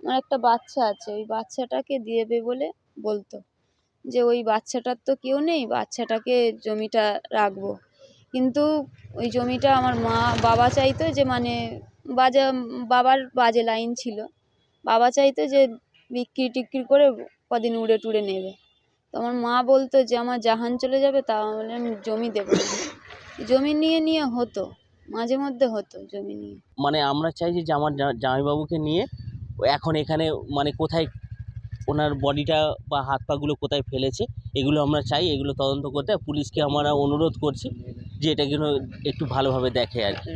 আমার একটা বাচ্চা আছে, ওই বাচ্চাটাকে দিয়ে দেবে বলে বলতো যে ওই বাচ্চাটার তো কেউ নেই, বাচ্চাটাকে জমিটা রাখব। কিন্তু ওই জমিটা আমার মা, বাবা চাইতো যে মানে বাজে, বাবার বাজে লাইন ছিল। বাবা চাইতো যে বিক্রি টিক্রি করে কদিন উড়ে টুড়ে নেবে। তো আমার মা বলতো যে আমার জাহান চলে যাবে, তাহলে আমি জমি দেবো। জমি নিয়ে নিয়ে হতো, মাঝে মধ্যে হতো জমি নিয়ে। মানে আমরা চাইছি যে আমার জামাইবাবুকে নিয়ে এখন এখানে মানে কোথায় ওনার বডিটা বা হাত পাগুলো কোথায় ফেলেছে, এগুলো আমরা চাই, এগুলো তদন্ত করতে। পুলিশকে আমরা অনুরোধ করছি যে এটা যেন একটু ভালোভাবে দেখে আর কি।